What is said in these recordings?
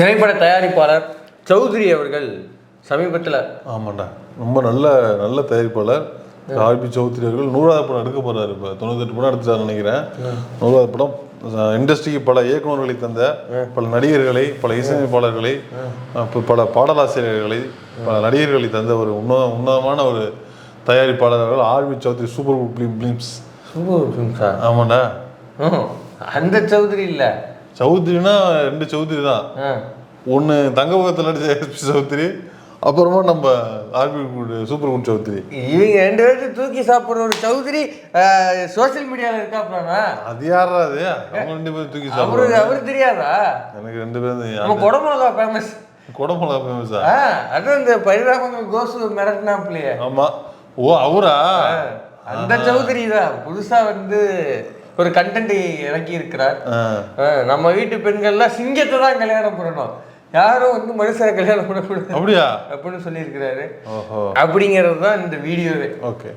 திரைப்பட தயாரிப்பாளர் சௌத்ரி அவர்கள் சமீபத்தில் ஆமாண்டா. ரொம்ப நல்ல நல்ல தயாரிப்பாளர். ஆர்பி சௌத்ரி அவர்கள் நூறாவது படம் எடுக்க போறாரு இப்போ. தொண்ணூத்தெட்டு படம் எடுத்துட்டாரு நினைக்கிறேன். நூறாவது படம். இண்டஸ்ட்ரிக்கு பல இயக்குநர்களை தந்த பல நடிகர்களை பல இசையமைப்பாளர்களை பல பாடலாசிரியர்களை பல நடிகர்களை தந்த ஒரு உன்னத உன்னதமான ஒரு தயாரிப்பாளர் அவர்கள் RB Choudary super good film films super sir ஆமாண்டா அந்த சௌத்ரி இல்லை. சௌத்ரினா ரெண்டு சௌத்ரி தான். ஒன்று தங்கபகத்தில் நடிச்ச எஸ்பி சௌத்ரி அப்புறமா நம்ம ஆர்பி சூப்பர் குட் சௌத்ரி. இவங்க ரெண்டு பேர்த்து தூக்கி சாப்பிட்ற ஒரு சௌத்ரி சோஷியல் மீடியாவில் இருக்காப்லாண்ணா? அது யாரா அது? அவங்க ரெண்டு பேரும் தூக்கி அவரு சாப்பிடுறாங்க. அவரு தெரியாதா? எனக்கு ரெண்டு பேரும் நம்ம குடமிளகா ஃபேமஸ் குடமிளகா ஃபேமஸா அதுவும் இந்த பரிதாபங்கள் கோசு மிரட்டினாப்லையே. ஆமா. ஓ அவரா? அந்த சௌத்ரி தான். புதுசா வந்து ஒரு கண்டென்ட் இறக்கி இருக்கிறார் நம்ம வீட்டு பெண்கள்லாம் சிங்கத்தை தான் கல்யாணம் பண்ணணும். யாரும் வந்து மனுஷனை கல்யாணம் பண்ணக்கூடாது. அப்படியா? அப்படின்னு சொல்லியிருக்கிறாரு. ஓஹோ. அப்படிங்கிறது தான் இந்த வீடியோவே. ஓகே.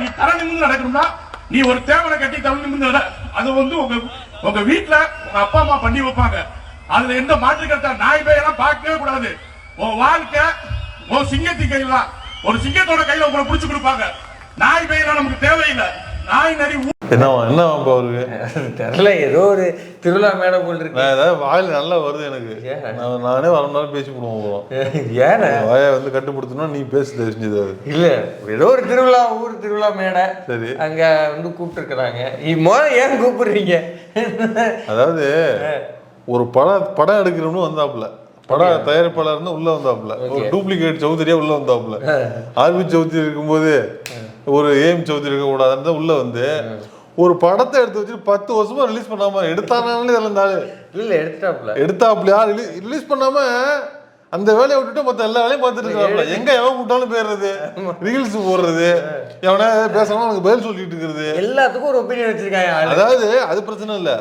நீ தலை நிமிர்ந்து நடக்கணும்னா நீ ஒரு தேவனை கட்டி தலை நிமிர்ந்து நட அது வந்து உங்க உங்க வீட்டுல உங்க அப்பா அம்மா பண்ணி வைப்பாங்க. அதுல எந்த மாற்று கருத்தா நாய் பேயெல்லாம் பார்க்கவே கூடாது. உன் வாழ்க்கை உன் சிங்கத்தின் கையில தான். ஒரு சிங்கத்தோட கையில உங்களை புடிச்சு கொடுப்பாங்க. நாய் பேயெல்லாம் நமக்கு தேவையில்லை. நாய் நரி என்ன என்ன அவருக்கு தெரியல ஏதோ ஒரு திருவிழா மேடை போல் இருக்கு. நான் ஏதாவது வாயில் நல்லா வருது எனக்கு? நான் வர நேரம் பேசி போடுவோம் ஏன? வாயை வந்து கட்டுப்படுத்தணும் நீ பேசி தெரிஞ்சது இல்ல ஏதோ ஒரு திருவிழா ஊர் திருவிழா மேடை. சரி. அங்க வந்து கூப்பிட்டு இருக்கிறாங்க முதல்ல ஏன் கூப்பிடுறீங்க? அதாவது ஒரு படம் படம் எடுக்கிறவனு வந்தாப்புல. பட தயாரிப்பாளர்னு உள்ள வந்தாப்புல. ஒரு டூப்ளிகேட் சௌத்ரியா உள்ள வந்தாப்புல. ஆர்பி சௌத்ரி இருக்கும்போது ஒரு ஏம் சௌத்ரி இருக்க கூடாதுன்னு தான் உள்ள வந்து ஒரு படத்தை எடுத்து வச்சு பத்து வருஷமா ரிலீஸ் பண்ணாம எடுத்தானாலே இதெல்லாம் இருந்தாலும் இல்ல எடுத்துட்டாப்ல எடுத்தாப்புலையா? ரிலீஸ் பண்ணாம அந்த வேலையை விட்டுட்டு மத்த எல்லா வேலையும் பார்த்துட்டு இருக்காப்ல எங்க எவன் விட்டாலும் போயிடுறது? ரீல்ஸ் போடுறது? எவனா பேசணும் அவனுக்கு பதில் சொல்லிட்டு இருக்கிறது. எல்லாத்துக்கும் ஒரு ஒப்பீனியன் வச்சிருக்காங்க. அதாவது அது பிரச்சனை இல்ல.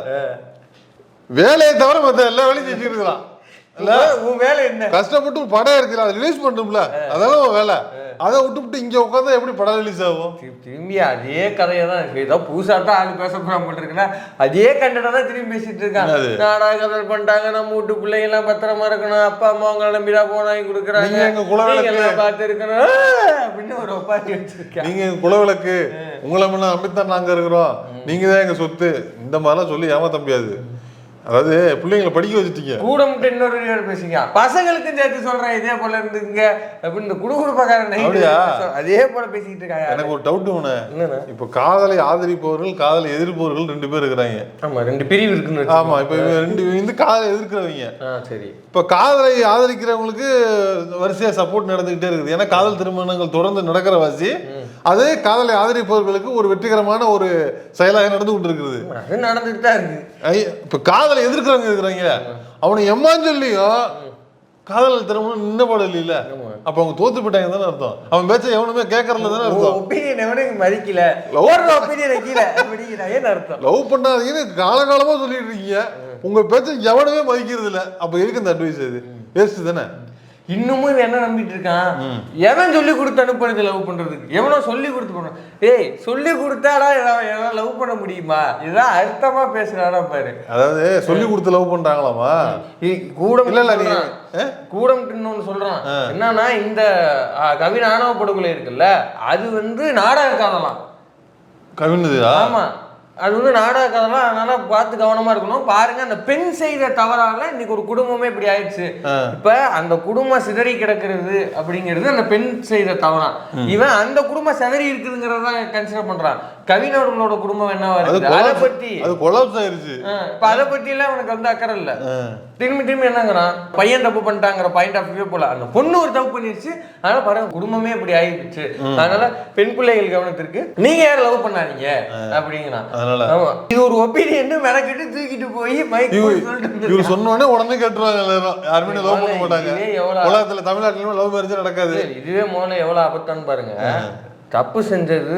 வேலையை தவிர மத்த எல்லா வேலையும் செஞ்சுட்டு இருக்கலாம். இல்ல. உன் வேலை என்ன? கஷ்டப்பட்டு படம் இருக்குல்ல அதை ரிலீஸ் பண்ணணும்ல. அதெல்லாம் உன் வேலை. அதை விட்டுவிட்டு இங்க உட்காந்தா எப்படி படம் ரிலீஸ் ஆகும்? திரும்பி அதே கதையை தான். ஏதோ புதுசா தான் ஆளு பேச போறான் இருக்குன்னா அதே கண்டனை தான் திரும்பி பேசிட்டு இருக்கான். என்னது? நாடக கதை பண்ணிட்டாங்க? நம்ம வீட்டு பிள்ளைங்க எல்லாம் பத்திரமா இருக்கணும். அப்பா அம்மா அவங்கள நம்பிடா போனா கொடுக்குறாங்க. எங்க குலவிளக்கு. பார்த்து இருக்கணும் அப்படின்னு ஒரு ஒப்பாரி வச்சிருக்கேன். நீங்க குலவிளக்கு உங்களை முன்ன நம்பித்தான் நாங்க இருக்கிறோம். நீங்க தான் எங்க சொத்து. இந்த மாதிரிலாம் சொல்லி ஏமாத்த முடியாது. அதாவது பிள்ளைங்களை படிக்க வச்சுட்டீங்க. கூட மட்டும் இன்னொரு வீடியோ பேசிங்க பசங்களுக்கும் சேர்த்து சொல்றேன் இதே போல இருந்துங்க அப்படின்னு இந்த குடுகுடுப்பக்காரன் அப்படியா? அதே போல பேசிக்கிட்டு இருக்காங்க. எனக்கு ஒரு டவுட் ஒண்ணு? இப்ப காதலை ஆதரிப்பவர்கள் காதலை எதிர்ப்பவர்கள் ரெண்டு பேர் இருக்கிறாங்க. ஆமா ரெண்டு பிரிவு இருக்குன்னு. ஆமா இப்ப ரெண்டு வந்து காதலை எதிர்க்கிறவங்க. சரி. இப்ப காதலை ஆதரிக்கிறவங்களுக்கு வரிசையா சப்போர்ட் நடந்துகிட்டே இருக்குது. ஏன்னா காதல் திருமணங்கள் தொடர்ந்து நடக்கிற வாசி. அதே காதலை ஆதரிப்பவர்களுக்கு ஒரு வெற்றிகரமான ஒரு செயலாக நடந்து கொண்டிருக்கிறது. அது நடந்துட்டு தான் இருக்கு. ஐ- இப்ப காதலை எதிர்க்கிறவங்க இருக்கிறாங்க அவனை எம்மான்னு சொல்லியும் காதல் திருமணம் நின்ன பாடல் இல்ல அப்ப அவங்க தோத்து போயிட்டாங்க தானே அர்த்தம். அவன் பேச்ச எவனுமே கேட்கறதுல தானே அர்த்தம். ஒப்பீனியன் எவனும் மதிக்கல. ஒரு ஒப்பீனியன் கீழே அப்படிங்கிறா ஏன் அர்த்தம்? லவ் பண்ணாதீங்கன்னு காலகாலமா சொல்லிட்டு இருக்கீங்க. உங்க பேச்ச எவனுமே மதிக்கிறது இல்ல அப்ப எதுக்கு இந்த அட்வைஸ் இது? வேஸ்ட் தானே? இன்னமும் இவன் என்ன நம்பிட்டு இருக்கான்? எவன் சொல்லி கொடுத்து அனுப்புறது லவ் பண்றதுக்கு? எவனோ சொல்லி கொடுத்து பண்ணும் ஏய் சொல்லி கொடுத்தாடா எல்லாம் லவ் பண்ண முடியுமா? இதான் அர்த்தமா பேசுறாடா பாரு. அதாவது சொல்லி கொடுத்து லவ் பண்றாங்களாமா? கூடம் இல்ல, இல்ல? கூடம் இன்னொன்னு சொல்றான். என்னன்னா இந்த கவின் ஆணவ படுகொலை இருக்குல்ல அது வந்து நாடக காதலாம் கவிழ்ந்ததா ஆமா. அது வந்து நாடக கதைலாம் அதனால பார்த்து கவனமா இருக்கணும். பாருங்க அந்த பெண் செய்த தவறால இன்னைக்கு ஒரு குடும்பமே இப்படி ஆயிடுச்சு. இப்ப அந்த குடும்பம் சிதறி கிடக்கிறது அப்படிங்கிறது அந்த பெண் செய்த தவறாம் இவன் அந்த குடும்பம் சிதறி இருக்குதுங்கிறத கன்சிடர் பண்றான். கவினவர்களோட குடும்பம் என்ன வருது? அதை பத்தி. அது கொலாப்ஸ் ஆயிருச்சு. இப்ப அதை பத்தி எல்லாம் அவனுக்கு வந்து அக்கறை இல்ல. திரும்பி திரும்பி என்னங்கிறான்? பையன் தப்பு பண்ணிட்டாங்கிற பாயிண்ட் ஆஃப் வியூ போல. அந்த பொண்ணு ஒரு தப்பு பண்ணிருச்சு. அதனால பாருங்க குடும்பமே இப்படி ஆயிடுச்சு. அதனால பெண் பிள்ளைகள் கவனத்திற்கு நீங்க யார் லவ் பண்ணாதீங்க? அப்படிங்கிறான். அதனால. இது ஒரு ஒப்பீனியன் மெனக்கிட்டு தூக்கிட்டு போய் மைக் இவர் உடனே கேட்டுருவாங்க எல்லாரும். யாருமே லவ் பண்ண மாட்டாங்க. உலகத்துல தமிழ்நாட்டுலயுமே லவ் மேரேஜ் நடக்காது. இதுவே முதல்ல எவ்வளவு ஆபத்தான்னு பாருங்க. தப்பு செஞ்சது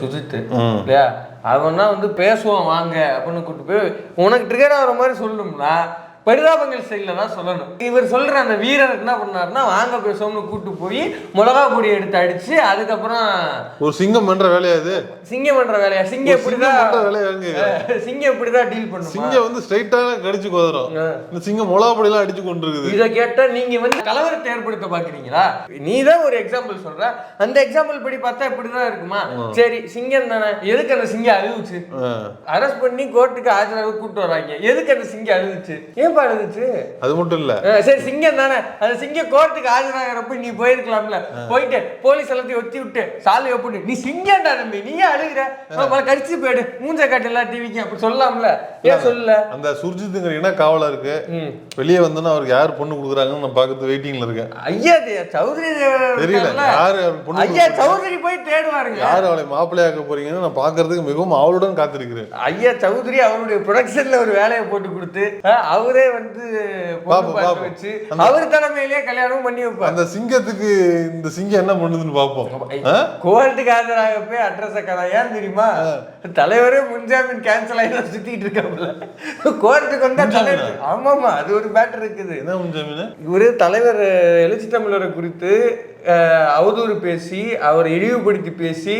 சுஜித் இல்லையா? அவன்னா வந்து பேசுவான் வாங்க அப்படின்னு கூட்டு போய் உனக்கு ட்ரிகர் ஆகிற மாதிரி சொல்லணும்னா பரிதாபங்கள் ஸ்டைல்ல தான் சொல்லணும். இவர் சொல்ற அந்த வீரர் என்ன பண்ணாருன்னா வாங்க பேசுவோம்னு கூட்டு போய் மிளகா பொடி எடுத்து அடிச்சு அதுக்கப்புறம் ஒரு சிங்கம் பண்ற வேலையா இது? சிங்கம் பண்ற வேலையா? சிங்கம் எப்படிதான். சிங்கம் எப்படிதான் டீல் பண்ணுமா? சிங்கம் வந்து ஸ்ட்ரைட்டா கடிச்சு குதறோம். இந்த சிங்கம் மிளகா பொடியெல்லாம் அடிச்சு கொண்டு இருக்குது இத கேட்டா நீங்க வந்து கலவரத்தை ஏற்படுத்த பாக்குறீங்களா நீ தான் ஒரு எக்ஸாம்பிள் சொல்ற. அந்த எக்ஸாம்பிள் படி பார்த்தா இப்படிதான் இருக்குமா? சரி சிங்கம் தானே. எதுக்கு அந்த சிங்கம் அழுவுச்சு? அரெஸ்ட் பண்ணி கோர்ட்டுக்கு ஆஜராக கூட்டு வராங்க. எதுக்கு அந்த சிங்கம் அழுதுச்சு ஏன்பா அழுதுச்சு அது மட்டும் இல்ல. சரி சிங்கம் தானே. அந்த சிங்கம் கோர்ட்டுக்கு ஆஜராகிறப்ப நீ போயிருக்கலாம்ல. போயிட்டு போலீஸ் எல்லாத்தையும் ஒத்தி விட்டு சாலை ஒப்பிட்டு நீ சிங்கம்டா தம்பி நீ அழுகுற. கடிச்சு போயிடு. மூஞ்ச காட்டு எல்லா டிவிக்கும் அப்படி சொல்லலாம்ல. ஏன் சொல்லல? அந்த சுர்ஜித்துங்கிற இன காவலருக்கு ம். வெளியே வந்தோன்னா அவருக்கு யார் பொண்ணு கொடுக்குறாங்கன்னு நான் பார்க்கறது வெயிட்டிங்ல இருக்கேன். ஐயா சௌத்ரி தெரியல? யாரு அவர் பொண்ணு ஐயா சௌத்ரி போய் தேடுவாருங்க. யார் அவளை மாப்பிள்ளையாக்க போறீங்கன்னு நான் பார்க்கறதுக்கு மிகவும் அவளுடன் காத்திருக்கிறேன். ஐயா சௌத்ரி அவருடைய ப்ரொடக்ஷன்ல ஒரு வேலையை போட்டு கொடுத்து அவரே வந்து பாப்போம், பாப்போம். வச்சு அவர் தலைமையிலேயே கல்யாணம் பண்ணி வைப்பார். அந்த சிங்கத்துக்கு இந்த சிங்கம் என்ன பண்ணுதுன்னு பார்ப்போம் ஆ? கோர்ட்டுக்கு ஆஜராக போய் அட்ரஸ் கடை. ஏன் தெரியுமா? தலைவரே முன்ஜாமீன் கேன்சல் ஆகி சுத்திட்டு இருக்காப்புல. கோர்ட்டுக்கு வந்தா தலைவர் ஆமாமா அது ஒரு மேட்டர் இருக்குது. என்ன முன்ஜாமீன்? இவரு தலைவர் எழுச்சி தமிழரை குறித்து அவதூறு பேசி அவரை இழிவுபடுத்தி பேசி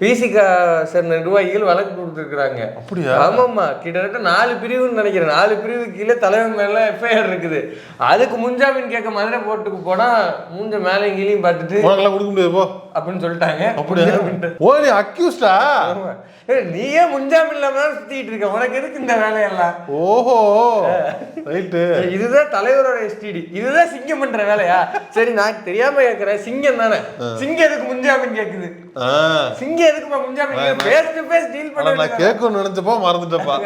விசிகா சேர்ந்த நிர்வாகிகள் வழக்கு கொடுத்துருக்குறாங்க. அப்படியா? ஆமாம்மா. கிட்டத்தட்ட நாலு பிரிவுன்னு நினைக்கிறேன். நாலு பிரிவு கீழே தலைவர் மேல எஃப்ஐஆர் இருக்குது. அதுக்கு முன்ஜாமீன் கேட்க மதுரை போர்ட்டுக்கு போனா மூஞ்ச மேலே கீழையும் பார்த்துட்டு கொடுக்க முடியாது போ. அப்படின்னு சொல்லிட்டாங்க. அப்படியா? ஓ அக்யூஸ்டா? நீயே முன்ஜாமீன் இல்லாம தான் சுத்திட்டு இருக்க. உனக்கு எதுக்கு இந்த வேலையெல்லாம்? ஓஹோ. ரைட்டு இதுதான் தலைவரோட எஸ்டிடி இதுதான் சிங்கம் பண்ற வேலையா? சரி நான் தெரியாம கேக்குறேன். சிங்கம் தானே? சிங்கம் எதுக்கு முன்ஜாமீன் கேக்குது? சிங்கம் எதுக்குமா முன்ஜாமீன் ஃபேஸ் டு ஃபேஸ் டீல் பண்ண நான் கேட்கணும்னு நினைச்சப்போ மறந்துட்டப்பா?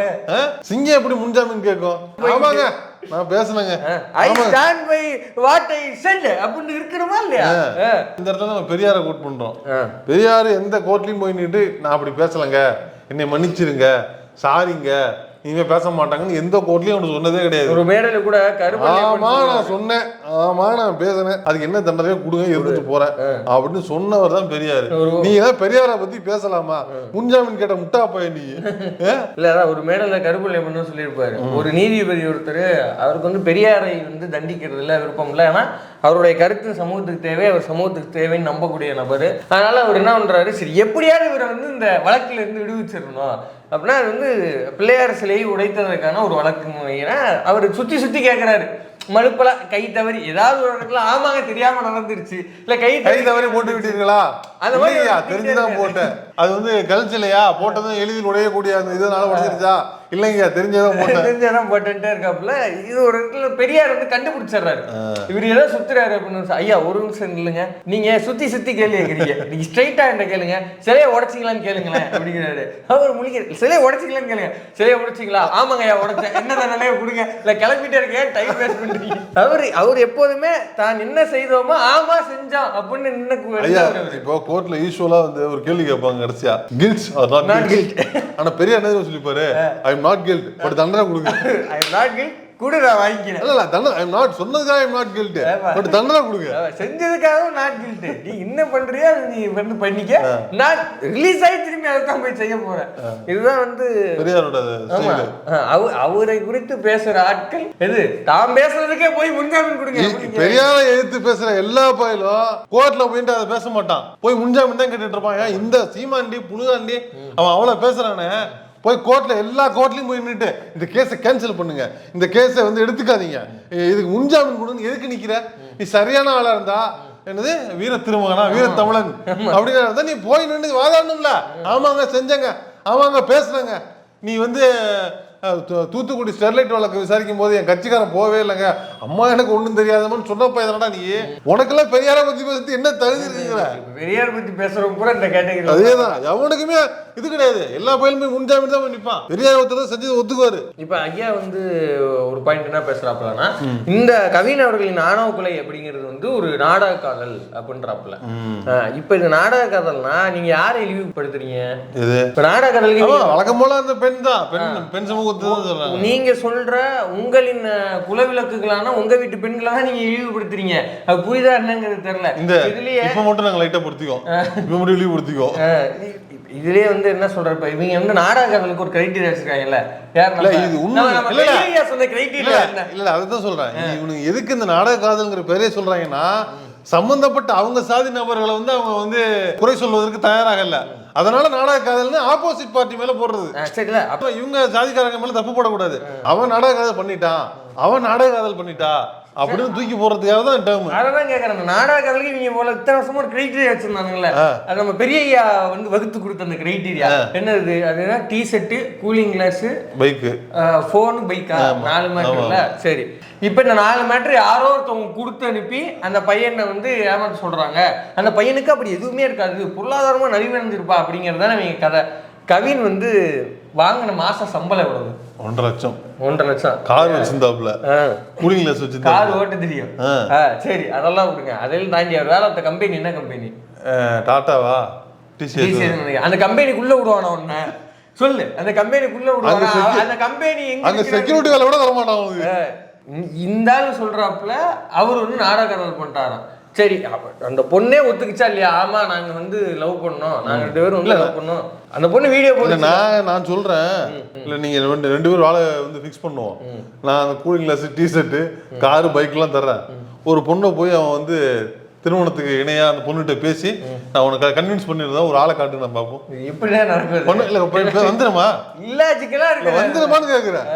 சிங்கம் எப்படி முன்ஜாமீன் கேட்கும்? ஆமாங்க. நான் பேசுனேங்க. I stand by what I said அப்படின்னு இருக்கணுமா இல்லையா. இந்த இடத்துல நம்ம பெரியாரை கோட் பண்றோம். பெரியார் எந்த கோர்ட்லயும் போய் நின்று நான் அப்படி பேசலங்க. என்னை மன்னிச்சிருங்க. சாரிங்க இனிமே பேச மாட்டாங்கன்னு எந்த கோர்ட்லயும் அவனுக்கு சொன்னதே கிடையாது. ஒரு மேடையில கூட ஆமா நான் சொன்னேன். ஆமா நான் பேசினேன். அதுக்கு என்ன தண்டனையோ கொடுங்க இருந்துட்டு போறேன். அப்படின்னு சொன்னவர் தான் பெரியாரு. நீ ஏன் பெரியாரை பத்தி பேசலாமா? முன்ஜாமீன் கேட்ட முட்டா பையன் நீ? இல்ல அதான் ஒரு மேடையில கருப்பள்ளி பண்ண சொல்லியிருப்பாரு. ஒரு நீதிபதி ஒருத்தர் அவருக்கு வந்து பெரியாரை வந்து தண்டிக்கிறதுல விருப்பம் இல்லை. ஏன்னா அவருடைய கருத்து சமூகத்துக்கு தேவை அவர் சமூகத்துக்கு தேவைன்னு நம்பக்கூடிய நபர். அதனால அவர் என்ன பண்றாரு? சரி எப்படியாவது இவரை வந்து இந்த வழக்குல இருந்து விடுவிச்சிடணும். அப்படின்னா அது வந்து பிள்ளையார் சிலையை உடைத்ததற்கான ஒரு வழக்கு. ஏன்னா அவர் சுத்தி சுத்தி கேட்கிறாரு மழுப்பல கை தவறி ஏதாவது ஒரு இடத்துல ஆமாங்க தெரியாம நடந்துருச்சு. இல்ல கை கை தவறி போட்டு விட்டீர்களா? அந்த மாதிரி தெரிஞ்சுதான் போட்டேன். அது வந்து கழிச்சிலையா போட்டதும் எளிதில் உடையக்கூடிய அந்த இதனால உடைச்சிருச்சா இல்லைங்க தெரிஞ்சதான் தெரிஞ்சதான் போட்டுட்டே இருக்காப்புல. இது ஒரு இடத்துல பெரியார் வந்து கண்டுபிடிச்சிடுறாரு. இவர் ஏதோ சுத்துறாரு அப்படின்னு ஐயா ஒரு நிமிஷம் இல்லைங்க நீங்க சுத்தி சுத்தி கேள்வி கேக்குறீங்க? நீங்க ஸ்ட்ரைட்டா என்ன கேளுங்க? சிலையை உடைச்சிங்களான்னு கேளுங்களேன் அப்படிங்கிறாரு. அவர் முழிக்கிற சிலையை உடைச்சிங்களான்னு கேளுங்க. சிலையை உடைச்சிங்களா? ஆமாங்க ஐயா உடைச்சேன். என்ன தண்டனையை கொடுங்க. இல்ல கிளம்பிட்டே இருக்கேன் டைம் வேஸ்ட் பண்றீங்க அவர் அவர் எப்போதுமே தான் என்ன செய்தோமோ ஆமா செஞ்சோம் அப்படின்னு ஐயா இப்போ கோர்ட்ல யூஸ்வலா வந்து ஒரு கேள்வி கேட்பாங்க கடைசியா. கில்ட் ஆனா பெரிய என்ன சொல்லிப்பாரு? I am not guilt but தண்டனை கொடுங்க. ஐ நாட் கில் கூட நான் வாங்கிக்கிறேன். இல்ல தண்டனை ஐ எம் நாட் சொன்னதுக்காக I am not guilt. But தண்டனை கொடுங்க. அவன் செஞ்சதுக்காகவும் நாட் கில்ட்டு நீ என்ன பண்றியோ நீ வந்து பண்ணிக்க. நான் ரிலீஸ் ஆகி திரும்பி அதை தான் போய் செய்ய போறேன். இதுதான் வந்து அவரை குறித்து பேசுற ஆட்கள். எது? தாம் பேசுறதுக்கே போய் முன்ஜாமீன் கொடுங்க. பெரியார எதிர்த்து பேசுற எல்லா பயிலும் கோர்ட்ல போயிட்டு அதை பேச மாட்டான். போய் முன்ஜாமீன் தான் கேட்டுட்டு இருப்பான். இந்த சீமாண்டி புழுகாண்டி அவன் அவ்வளவு பேசுறானே. போய் கோர்ட்ல எல்லா கோர்ட்லயும் போய் நின்னுட்டு இந்த கேஸை கேன்சல் பண்ணுங்க. இந்த கேஸை வந்து எடுத்துக்காதீங்க. இதுக்கு முன்ஜாமீன் கொடுன்னு எதுக்கு நிக்கிற? நீ சரியான ஆளா இருந்தா என்னது வீர திருமகனா வீர தமிழன் அப்படிங்கிற இருந்தா நீ போய் நின்று வாதாடணும்ல. ஆமாங்க செஞ்சங்க. ஆமாங்க பேசுனங்க நீ வந்து தூத்துக்குடி ஸ்டெர்லைட் வழக்கு விசாரிக்கும் போது என் கட்சிக்காரன் போவே இல்லைங்க. அம்மா எனக்கு ஒண்ணும் தெரியாதவன்னு சொன்னப்ப எதனடா நீ? உனக்கெல்லாம் பெரியார பத்தி பேசி என்ன தகுதி இருக்குங்கிற? பெரியார் பத்தி பேசுறவங்க கூட இந்த கேட்டகரி அதேதான். எவனுக்குமே இது கிடையாது. எல்லா பயிலும் போய் முன்ஜாமீன் தான் போய் நிப்பான். பெரியார் ஒருத்தர் செஞ்சது ஒத்துக்குவாரு. இப்ப ஐயா வந்து ஒரு பாயிண்ட் என்ன பேசுறாப்புலனா இந்த கவின் அவர்களின் ஆணவ கொலை அப்படிங்கிறது வந்து ஒரு நாடக காதல் அப்படின்றாப்புல. இப்ப இது நாடக காதல்னா நீங்க யாரை இழிவுபடுத்துறீங்க? இது இப்ப நாடக காதலுக்கு வழக்கம் போல அந்த பெண் தான். பெண் பெண் சமூகத்தை நீங்க சொல்ற உங்களின் குலவிளக்குகளான உங்க வீட்டு பெண்களை தான் நீங்க இழிவுபடுத்துறீங்க. அது புரியுதா என்னங்கிறது தெரியல. இந்த இதுலயே இப்ப மட்டும் நாங்க லைட்டா பொருத்திக்கோ இப்ப மட்டும் இழிவுபடுத்திக்கோ இதுலயே வந்து என்ன சொல்ற இப்ப இவங்க வந்து நாடகங்களுக்கு ஒரு கிரைட்டீரியா வச்சிருக்காங்கல்ல. இல்ல, இது உண்மை. இல்ல, இல்ல. சொன்ன இல்ல கிரைட்டீரியா என்ன? இல்ல அதுதான் சொல்றேன். இவனுக்கு எதுக்கு இந்த நாடக காதல்ங்கிற பேரே சொல்றாங்கன்னா சம்பந்தப்பட்ட அவங்க சாதி நபர்களை வந்து அவங்க வந்து குறை சொல்வதற்கு தயாராகல அதனால நாடக காதல்னு ஆப்போசிட் பார்ட்டி மேல போடுறது. அப்ப இவங்க ஜாதிக்காரங்க மேல தப்பு போடக்கூடாது. அவன் நாடக காதல் பண்ணிட்டான். அவன் நாடக காதல் பண்ணிட்டா. அப்படின்னு தூக்கி போடுறதுக்காக தான் டேர்ம் அதான் கேக்குறேன். அந்த நாடகங்களுக்கு இவங்க போல இத்தனை வருஷமா ஒரு கிரைட்டீரியா வச்சிருந்தாங்கல்ல அது நம்ம பெரிய ஐயா வந்து வகுத்து கொடுத்த அந்த கிரைட்டீரியா என்னது? அதுனா T shirt cooling glass bike phone பைக்கா நாலு மேட்டர்ல சரி. இப்போ இந்த நாலு மேட்டர் யாரோ ஒருத்தவங்க கொடுத்து அனுப்பி அந்த பையனை வந்து ஏமாற்ற சொல்றாங்க. அந்த பையனுக்கு அப்படி எதுவுமே இருக்காது. பொருளாதாரமா நலிவடைஞ்சிருப்பா அப்படிங்கிறது இவங்க கதை. கவின் வந்து வாங்கின மாச சம்பளம் எவ்வளவு? ஒன்றரை லட்சம். ஒன்றரை லட்சம். கார் வச்சிருந்தாப்புல. கூலிங் கிளாஸ் வச்சிருந்தா கார் ஓட்ட தெரியும். சரி அதெல்லாம் விடுங்க அதையும் தாண்டி அவர் வேலை அந்த கம்பெனி என்ன கம்பெனி? டாட்டாவா? டிசிஎஸ் அந்த கம்பெனிக்குள்ள விடுவானா உன்ன? சொல்லு அந்த கம்பெனிக்குள்ள விடுவானா? அந்த கம்பெனி இருக்குன்னு செக்யூரிட்டி வேலை கூட தர மாட்டான் அவனுக்கு இந்த- ஆள் சொல்றாப்புல அவர் வந்து நாடகம் பண்ணிட்டாராம் சரி அந்த பொண்ணே ஒத்துக்குச்சா இல்லையா? ஆமா நாங்க வந்து லவ் பண்ணோம். நாங்க ரெண்டு பேரும் வந்து லவ் பண்ணோம். அந்த பொண்ணு வீடியோ போட்டு நான் நான் சொல்றேன். இல்ல நீங்க ரெண்டு ரெண்டு பேரும் ஆளை வந்து ஃபிக்ஸ் பண்ணுவோம். நான் அந்த cooling glass T shirt car பைக்லாம் தர்றேன். ஒரு பொண்ணை போய் அவன் வந்து திருமணத்துக்கு இணையா அந்த பொண்ணுகிட்ட பேசி நான் உனக்கு கன்வின்ஸ் பண்ணிருந்தேன் ஒரு ஆளை காட்டு நான் பார்ப்போம். இப்படிதான் நடக்குது. பொண்ணு இல்ல வந்துருமா இல்ல இருக்கு. வந்துருமான்னு கேக்குறேன்.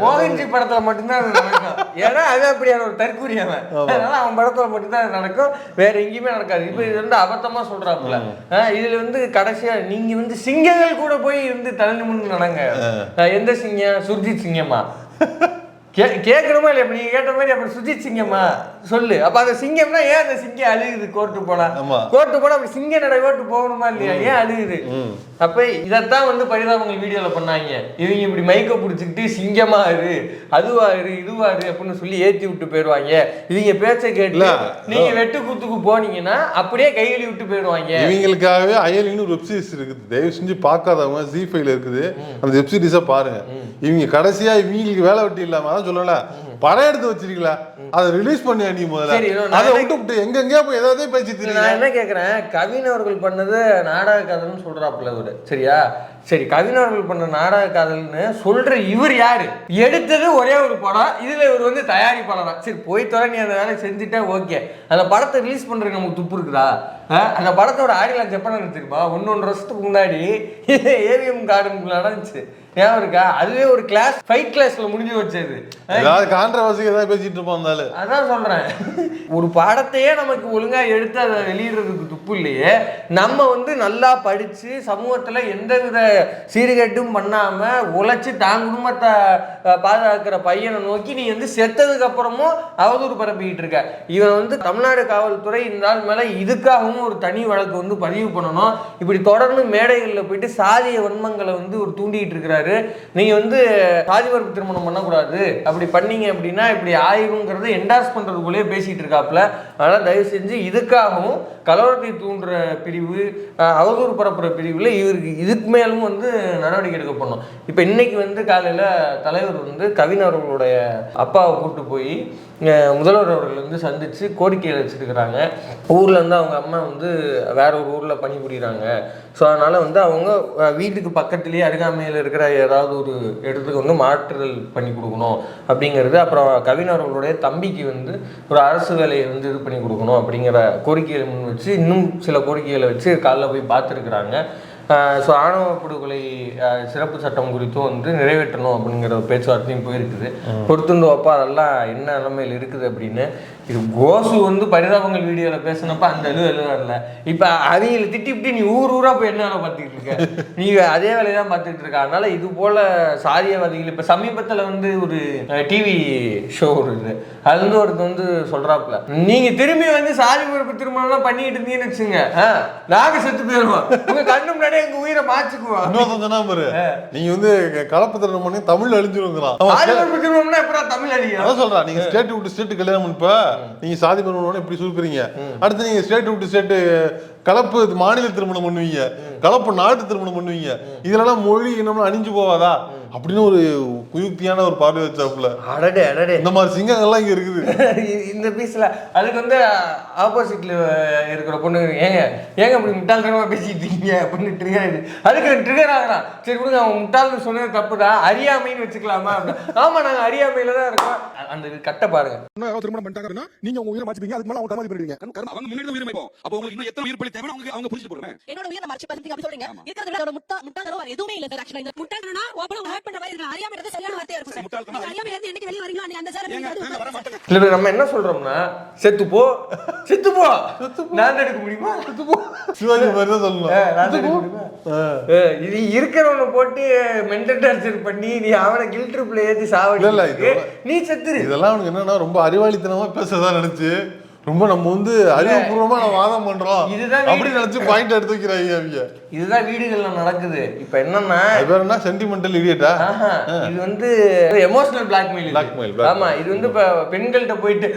மோகன்ஜி படத்துல மட்டும்தான் நடக்கும். ஏன்னா அது அப்படியான ஒரு தற்கூரி அவன். அதனால அவன் படத்துல மட்டும்தான் நடக்கும். வேற எங்கேயுமே நடக்காது. இப்போ இது வந்து அபத்தமா சொல்றாப்புல. இதுல வந்து கடைசியா நீங்க வந்து சிங்கங்கள் கூட போய் வந்து தலை நிமிர்ந்து நடங்க. எந்த சிங்கம் சுர்ஜித் சிங்கமா கே கேட்கணுமா இல்லையா? இப்ப நீங்க கேட்ட மாதிரி அப்படி சுஜித் சிங்கம்மா. சொல்லு. அப்ப அந்த சிங்கம்னா ஏன் அந்த சிங்கம் அழுகுது? கோர்ட்டு போனா. கோர்ட்டு போனா அப்படி சிங்க நடை கோர்ட்டு போகணுமா இல்லையா? ஏன் அழுகுது? அப்ப இதைத்தான் வந்து பரிதாபங்கள் வீடியோல பண்ணாங்க. இவங்க இப்படி மைக்க பிடிச்சிக்கிட்டு சிங்கமா இரு அதுவா இரு இதுவா இரு அப்படின்னு சொல்லி ஏத்தி விட்டு போயிடுவாங்க. இவங்க பேச்சை கேட்டு இல்ல. நீங்க வெட்டு குத்துக்கு போனீங்கன்னா அப்படியே கைகளி விட்டு போயிடுவாங்க. இவங்களுக்காகவே அயலின்னு ஒரு வெப் சீரிஸ் இருக்குது. தயவு செஞ்சு பார்க்காதவங்க ஜி ஃபைவ்ல இருக்குது. அந்த வெப் சீரிஸை பாருங்க. இவங்க கடைசியா இவங்களுக்கு வேலை வெட்டி இல்லாம அதான் சொல்லல. படம் எடுத்து வச்சிருக்கீங்களா? அதை ரிலீஸ் பண்ணி நீ முதல்ல? அதை விட்டு விட்டு எங்க எங்கேயா போய் ஏதாவது பேசி நான் என்ன கேக்குறேன் கவின் அவர்கள் பண்ணது நாடக காதல்னு சொல்றாப்புல இவரு. சரியா? சரி கவின் அவர்கள் பண்ண நாடக காதல்னு சொல்ற இவர் யாரு? எடுத்தது ஒரே ஒரு படம். இதுல இவர் வந்து தயாரிப்பாளர். சரி போய் தர நீ அந்த வேலையை செஞ்சுட்டா ஓகே. அந்த படத்தை ரிலீஸ் பண்றதுக்கு நமக்கு துப்பு இருக்குதா? அந்த படத்தோட ஆடியோ லான்ச் எப்ப நடந்துருப்பா ஒன்னு ஒன்று வருஷத்துக்கு முன்னாடி ஏவிஎம் கார்டனுக்குள்ள நடந்துச்சு. ஞாபகம் இருக்கா? அதுவே ஒரு கிளாஸ் ஃபைட் கிளாஸ்ல முடிஞ்சு வச்சது? ஏதாவது கான்ட்ரவர்சி ஏதாவது பேசிட்டு இருப்பான் இருந்தாலும் அதான் சொல்றேன். ஒரு படத்தையே நமக்கு ஒழுங்கா எடுத்து அதை வெளியிடுறதுக்கு துப்பு இல்லையே. நம்ம வந்து நல்லா படிச்சு சமூகத்துல எந்தவித சீர்கேட்டும் பண்ணாம உழைச்சு தான் குடும்பத்தை பாதுகாக்கிற பையனை நோக்கி நீ வந்து செத்ததுக்கு அப்புறமும் அவதூறு பரப்பிக்கிட்டு இருக்க. இவன் வந்து தமிழ்நாடு காவல்துறை இந்த ஆள் மேல இதுக்காகவும் ஒரு தனி வழக்கு வந்து பதிவு பண்ணணும். இப்படி தொடர்ந்து மேடைகளில் போயிட்டு சாதிய வன்மங்களை வந்து ஒரு தூண்டிட்டு இருக்கிறாரு. நீங்க வந்து சாதிவரப்பு திருமணம் பண்ணக்கூடாது. அப்படி பண்ணீங்க அப்படின்னா இப்படி ஆயிருங்கிறத என்டார்ஸ் பண்ணுறதுக்குள்ளேயே பேசிகிட்டு இருக்காப்புல அதனால் தயவு செஞ்சு இதுக்காகவும் கலவரத்தை தூண்டுற பிரிவு அவதூறு பரப்புகிற பிரிவில் இவருக்கு இதுக்கு மேலும் வந்து நடவடிக்கை எடுக்க பண்ணணும் இப்போ இன்னைக்கு வந்து காலையில் தலைவர் வந்து கவின் அவர்களுடைய அப்பாவை கூட்டு போய் முதல்வர் அவர்கள் வந்து சந்தித்து கோரிக்கையை வச்சிருக்கிறாங்க ஊரில் இருந்து அவங்க அம்மா வந்து வேற ஒரு ஊரில் பணிபுரிகிறாங்க ஸோ அதனால் வந்து அவங்க வீட்டுக்கு பக்கத்துலேயே அருகாமையில் இருக்கிற ஏதாவது ஒரு இடத்துக்கு வந்து மாற்றுதல் பண்ணி கொடுக்கணும் அப்படிங்கிறது. அப்புறம் கவின் அவர்களுடைய தம்பிக்கு வந்து ஒரு அரசு வேலையை வந்து இது பண்ணி கொடுக்கணும் அப்படிங்கிற கோரிக்கைகளை முன் வச்சு இன்னும் சில கோரிக்கைகளை வச்சு காலைல போய் பார்த்துருக்குறாங்க. ஸோ ஆணவ படுகொலை சிறப்பு சட்டம் குறித்தும் வந்து நிறைவேற்றணும் அப்படிங்கிற பேச்சுவார்த்தையும் போயிருக்குது. பொறுத்துண்டு அப்பா அதெல்லாம் என்ன நிலைமையில் இருக்குது அப்படின்னு. இது கோசு வந்து பரிதாபங்கள் வீடியோவில் பேசினப்ப அந்த எழுத எழுதாருல இப்போ அவங்களை திட்டிவிட்டு நீ ஊர் ஊரா போய் என்ன பார்த்துக்கிட்டு இருக்க? நீ அதே வேலையை தான் பார்த்துட்டு இருக்க. அதனால இது போல சாதியவாதிகள் இப்போ சமீபத்தில் வந்து ஒரு டிவி ஷோ வருது அது வந்து ஒருத்தர் வந்து சொல்றாப்புல நீங்க திரும்பி வந்து சாதி மறுப்பு திருமணம்லாம் பண்ணிட்டு இருந்தீங்கன்னு வச்சுங்க ஆ, நாங்க செத்து போயிடுவோம் உங்க கண்ணு முன்னாடியே எங்க உயிரை மாச்சுக்குவோம் சொன்னா பாரு நீங்க வந்து கலப்பு திருமணம் பண்ணி தமிழ் அழிஞ்சிருங்கிறான். சாதி மறுப்பு திருமணம்னா எப்படா தமிழ் அடியும் அதான் சொல்றேன் நீங்க ஸ்டேட் விட்டு ஸ்டேட் கல்யாணம் பண்ணிப்ப நீங்க சாதி திருமணம் இப்படி சுருக்குறீங்க அடுத்து நீங்க ஸ்டேட் விட்டு ஸ்டேட் கலப்பு மாநில திருமணம் பண்ணுவீங்க. கலப்பு நாட்டு திருமணம் பண்ணுவீங்க. இதுலலாம் மொழி இனம்லாம் அணிஞ்சு போவாதா அப்படின்னு ஒரு குயுக்தியான ஒரு பார்வை வச்சாப்புல. அடடே அடடே. இந்த மாதிரி சிங்கங்கள்லாம் இங்க இருக்குது. இந்த பீஸ்ல அதுக்கு வந்து ஆப்போசிட்ல இருக்கிற பொண்ணு ஏங்க ஏங்க அப்படி முட்டாள்தனமா பேசிட்டு இருக்கீங்க அப்படின்னு ட்ரிகர் ஆயிடுது அதுக்கு ட்ரிகர் ஆகுறான். சரி கொடுங்க அவன் முட்டாள்னு சொன்னது தப்புதான் அறியாமைன்னு வச்சுக்கலாமா? அப்படின்னு. ஆமா நாங்க அறியாமையில தான் இருக்கோம். அந்த கட்ட பாருங்க. திருமணம் பண்ணிட்டாங்கன்னா நீங்க உங்க உயிரை மாச்சுப்பீங்க அதுக்கு மேல அவங்க கர்மா பண்ணிடுவீங்க. அவங்க முன்னாடி தான் உயிர் வைப்போம் அப்போ உங்களுக்கு இன்னும் எத்தனை உயிர் பலி தேவை அவங்க அவங்க புரிஞ்சு போடுறேன் என்னோட உயிரை மறைச்சு பார்த்துட்டீங்க அப்படி சொல்றீங்க. இருக்கிறத விட அதோட முட்டா வேற எதுவுமே இல்ல சார் ஆக்சுவலா இந்த முட்டாள்தனா ஓப்பனா நம்ம என்ன சொல்றோம்னா செத்து போ செத்து போ. நான் எடுக்க முடியுமா? செத்து போ. சிவாஜி மாதிரி தான் ஏய், இது இருக்கிறவனை போட்டு மென்டல் டார்ச்சர் பண்ணி நீ அவனை கில் ட்ரிப்ல ஏத்தி இல்ல, இல்ல, சாவடி நீ செத்துரு. இதெல்லாம் அவனுக்கு என்னன்னா ரொம்ப அறிவாளித்தனமா பேசுறதா நினைச்சு ரொம்ப நம்ம வந்து அறிவுபூர்வமா நம்ம வாதம் பண்றோம். இதுதான் அப்படி நினைச்சு பாயிண்ட் எடுத்து வைக்கிறாங்க அவங்க இதுதான் வீடுகள்ல நடக்குது. இப்ப என்னன்னா பேர் என்ன? சென்டிமெண்டல் இடியட்டா இது வந்து எமோஷனல் பிளாக்மெயில் blackmail. ஆமா இது வந்து இப்ப பெண்கள்கிட்ட போயிட்டு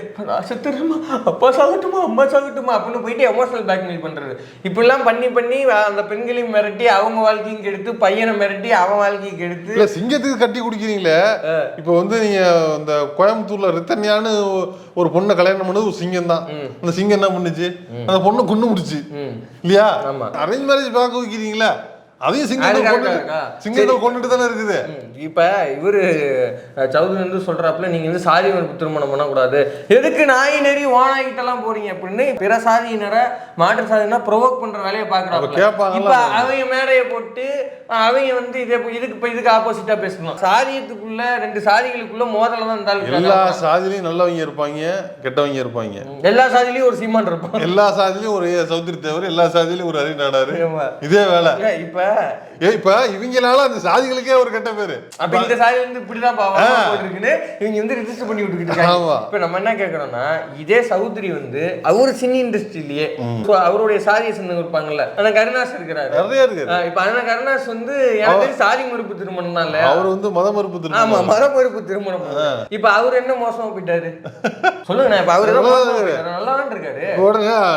செத்துருமா அப்பா சாகட்டுமா அம்மா சாகட்டுமா அப்படின்னு போயிட்டு எமோஷனல் பிளாக்மெயில் பண்றது. இப்படிலாம் பண்ணி பண்ணி அந்த பெண்களையும் மிரட்டி அவங்க வாழ்க்கையும் கெடுத்து பையனை மிரட்டி அவன் வாழ்க்கையும் கெடுத்து. இல்ல சிங்கத்துக்கு கட்டி குடிக்கிறீங்களே? இப்போ வந்து நீங்க இந்த கோயம்புத்தூர்ல ரித்தன்யான்னு ஒரு பொண்ணை கல்யாணம் பண்ணது ஒரு சிங்கம் தான். அந்த சிங்கம் என்ன பண்ணுச்சு? அந்த பொண்ணை கொண்டு முடிச்சு. இல்லையா. அரேஞ்ச் மேரேஜ் பார்க்க வைக்கிறீங்களா? அதையும் அது சிங்கத்தை? சிங்கத்தை கொண்டுட்டு தானே இருக்குது? இப்ப இவரு சௌத்ரி வந்து சொல்றாப்புல நீங்க வந்து சாதி திருமணம் பண்ணக்கூடாது. எதுக்கு நாய் நெறி ஓனாகிட்டெல்லாம் போறீங்க அப்படின்னு? பிற சாதியினரை மாற்று சாதியினா ப்ரொவோக் பண்ற வேலையை பாக்குறாங்க இப்ப அவங்க. மேடையை போட்டு அவங்க வந்து இதே இதுக்கு இப்ப இதுக்கு ஆப்போசிட்டா பேசணும். சாதியத்துக்குள்ள ரெண்டு சாதிகளுக்குள்ள மோதல தான் இருந்தாலும் எல்லா சாதியிலையும் நல்லவங்க இருப்பாங்க கெட்டவங்க இருப்பாங்க. எல்லா சாதியிலயும் ஒரு சீமான் இருப்பான். எல்லா சாதியிலையும் ஒரு சௌத்ரி தேவர் எல்லா சாதியிலையும் ஒரு அரி நாடாரு. ஆமா. இதே வேலை. இப்ப இப்ப இவங்களால அந்த சாதிகளுக்கே ஒரு கெட்ட பேரு. அப்ப இந்த சாதி வந்து இப்படிதான் போட்டிருக்குன்னு இவங்க வந்து ரிஜிஸ்டர் பண்ணி விட்டுக்கிட்டு ஆமா. இப்ப நம்ம என்ன கேக்குறோம்னா இதே சௌத்ரி வந்து அவரு சினி இண்டஸ்ட்ரியிலேயே அவருடைய சாதியை சேர்ந்தவங்க இருப்பாங்கல்ல. ஆனா கருணாஸ் இருக்கிறாரு. நிறைய இருக்கு இப்ப ஆனா கருணாஸ் வந்து எனக்கு சாதி மறுப்பு திருமணம் தான் இல்ல அவர் வந்து மத மறுப்பு ஆமா திரும்ப மத மறுப்பு திருமணம். இப்ப அவர் என்ன மோசமா போயிட்டாரு? சொல்லுங்க இப்ப அவர். நல்லா இருக்காரு.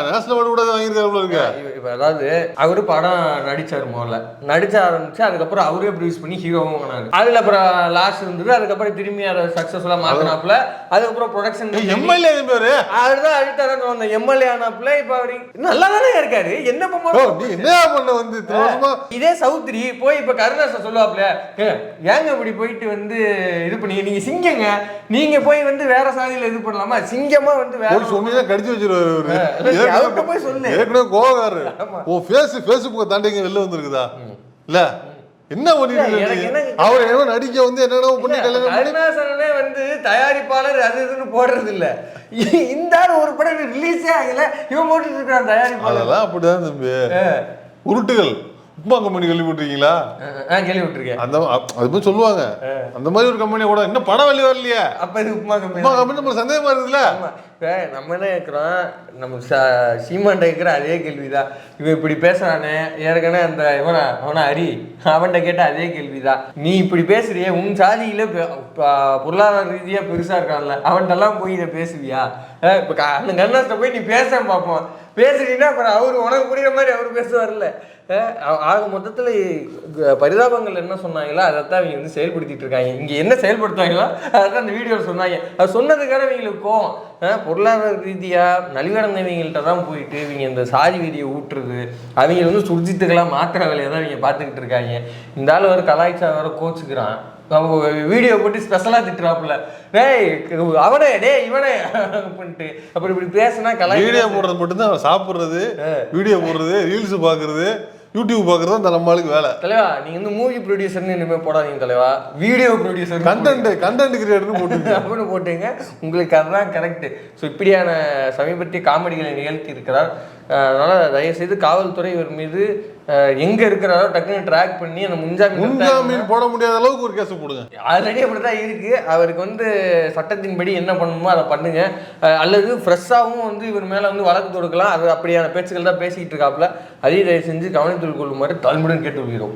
நேஷனல் அவார்டு கூட வாங்கியிருக்காரு இப்ப அதாவது அவரு படம் நடிச்சாரு முதல்ல. நடிச்ச ஆரம்பிச்சு அதுக்கப்புறம் அவரே ப்ரொடியூஸ் பண்ணி ஹீரோவும் ஆனாரு. அதுல அப்புறம் லாஸ்ட் இருந்தது அதுக்கப்புறம் திரும்பி அதை சக்சஸ்ஃபுல்லா மாத்தினாப்ல அதுக்கப்புறம் ப்ரொடக்ஷன் எம்எல்ஏ பேரு? அவர் தான் அடுத்த வந்த எம்எல்ஏ ஆனாப்ல இப்ப அவரு நல்லா தானே இருக்காரு. என்ன ஓ, பண்ண நீ என்ன பண்ண வந்து இதே சௌத்ரி போய் இப்ப கருணாச சொல்லுவாப்ல "ஏ, ஏங்க இப்படி போயிட்டு வந்து இது பண்ணி நீங்க சிங்கங்க. நீங்க போய் வந்து வேற சாதியில இது பண்ணலாமா? சிங்கமா வந்து வேற போய் சொன்னீங்கன்னா கடிச்சு வச்சிருவாரு அவரு இல்ல, அவர்ட்ட போய் சொல்லு. ஏற்கனவே கோவக்காரரு. உன் ஃபேஸ் ஃபேஸ்புக்கை தாண்டி இங்க வெளில வந்திருக்குதா? இல்ல. என்ன பண்ணிட்டு அவர் என்ன நடிக்க வந்து என்னென்ன பண்ணி கல்யாணம் கருணாசனே வந்து தயாரிப்பாளர் அது இதுன்னு போடுறது இல்ல இந்த ஒரு படம் ரிலீஸே ஆகல. இவன் போட்டுட்டு இருக்கான் தயாரிப்பாளர். அப்படிதான் தம்பி. உருட்டுகள். உப்மா கம்பெனி கேள்விப்பட்டிருக்கீங்களா? ஆ கேள்விப்பட்டிருக்கேன். அந்த அது மாதிரி சொல்லுவாங்க அந்த மாதிரி ஒரு கம்பெனி கூட இன்னும் படம் வெளியே வரலையே. அப்ப இது உப்மா கம்பெனி உப்மா கம்பெனி நம்ம சந்தேகமா இருக்குல்ல இப்ப நம்ம என்ன கேட்குறோம் நம்ம ச- சீமான்ட்ட கேட்குற அதே கேள்விதான். இவன் இப்படி பேசுறானே ஏற்கனவே அந்த இவனா அவனா ஹரி அவன்கிட்ட கேட்ட அதே கேள்விதான். நீ இப்படி பேசுறியே உன் சாதியில பொருளாதார ரீதியா பெருசா இருக்கான்ல அவன்கிட்டலாம் போய் இதை பேசுவியா? இப்ப அந்த கருணாஸ்ட போய் நீ பேச பார்ப்போம் பேசுறீங்கன்னா அப்புறம் அவரு உனக்கு புரியுற மாதிரி அவர் பேசுவார்ல ஆக மொத்தத்துல பரிதாபங்கள் என்ன சொன்னாங்களோ அதைத்தான் இவங்க வந்து செயல்படுத்திட்டு இருக்காங்க. இங்க என்ன செயல்படுத்தாங்களோ அதான் அந்த வீடியோவில் சொன்னாங்க. அது சொன்னதுக்கான இவங்களுக்கு கோவம். பொருளாதார ரீதியா நலிவடைந்தவங்கள்ட்ட தான் போயிட்டு இவங்க இந்த சாதி வீதியை ஊட்டுறது அவங்க வந்து சுர்ஜித்துக்கெல்லாம் மாத்திர வேலையை தான் இவங்க பார்த்துக்கிட்டு இருக்காங்க. இந்த ஆள் ஒரு கலாய்ச்சா வேற கோச்சுக்கிறான். அவங்க வீடியோ போட்டு ஸ்பெஷலாக திட்டுறாப்புல. டேய் அவனே டேய் இவனே பண்ணிட்டு அப்புறம் இப்படி பேசினா வீடியோ கலாய் போடுறது மட்டும்தான் அவன் சாப்பிடுறது வீடியோ போடுறது ரீல்ஸ் பாக்குறது. யூடியூப் பாக்குறது தான் நம்மளுக்கு வேலை. தலைவா நீங்க வந்து மூவி ப்ரொடியூசர்னு இனிமேல் போடாதீங்க தலைவா. வீடியோ ப்ரொடியூசர் கண்டென்ட் கண்டென்ட் கிரியேட்டர்னு போட்டு அப்படின்னு போட்டுங்க. உங்களுக்கு அதுதான் கரெக்ட் ஸோ இப்படியான சமீபத்திய காமெடிகளை நிகழ்த்தி இருக்கிறார் அதனால தயவுசெய்து காவல்துறை இவர் மீது எங்க இருக்கிறாரோ டக்குன்னு ட்ராக் பண்ணி அந்த முன்ஜாமீன் முன்ஜாமீன் போட முடியாத அளவுக்கு ஒரு கேஸ் போடுங்க. ஆல்ரெடி அப்படிதான் இருக்கு. அவருக்கு வந்து சட்டத்தின்படி என்ன பண்ணணுமோ அதை பண்ணுங்க. அல்லது ஃப்ரெஷ்ஷாகவும் வந்து இவர் மேல வந்து வழக்கு தொடுக்கலாம். அது அப்படியான பேச்சுக்கள் தான் பேசிக்கிட்டு இருக்காப்புல. அதையும் தயவு செஞ்சு கவனத்தில் கொள்ளுமாறு தாழ்மையுடன் கேட்டுக்கொள்கிறோம்